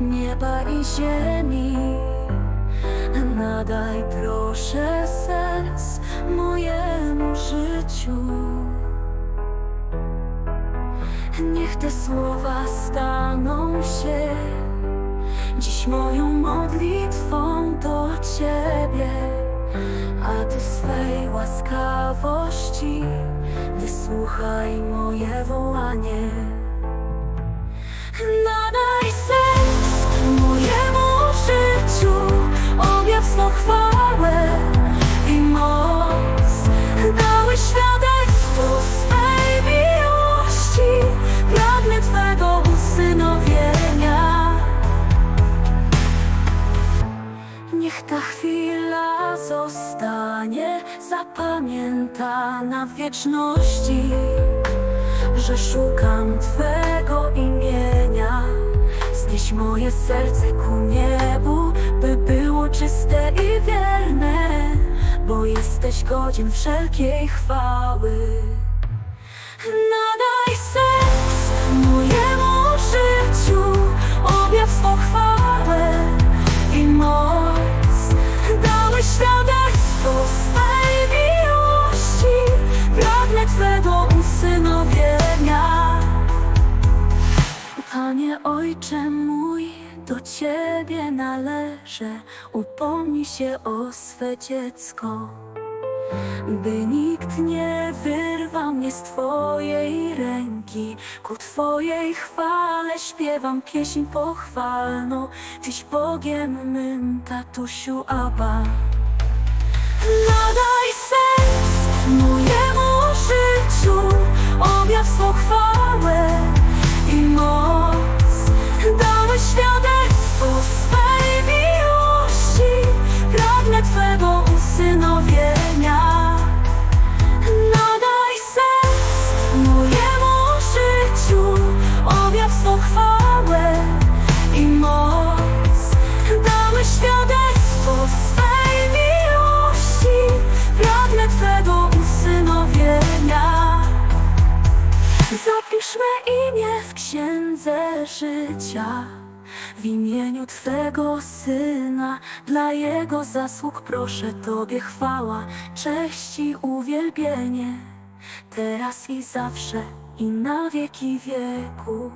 Nieba i ziemi. Nadaj proszę sens mojemu życiu. Niech te słowa staną się dziś moją modlitwą do Ciebie, a Ty swej łaskawości wysłuchaj moje wołanie. Niech ta chwila zostanie zapamiętana w wieczności że szukam Twego imienia. Znieś moje serce ku niebu, by było czyste i wierne, bo jesteś godzien wszelkiej chwały. Nadaj sens Ojcze mój, do Ciebie należę, upomnij się o swe dziecko. By nikt nie wyrwał mnie z Twojej ręki. Ku Twojej chwale śpiewam pieśń pochwalną. Tyś Bogiem mym, tatusiu Abba Twego usynowienia Zapisz me imię w księdze życia w imieniu Twego Syna, dla Jego zasług proszę Tobie chwała, cześć i uwielbienie, teraz i zawsze i na wieki wieku.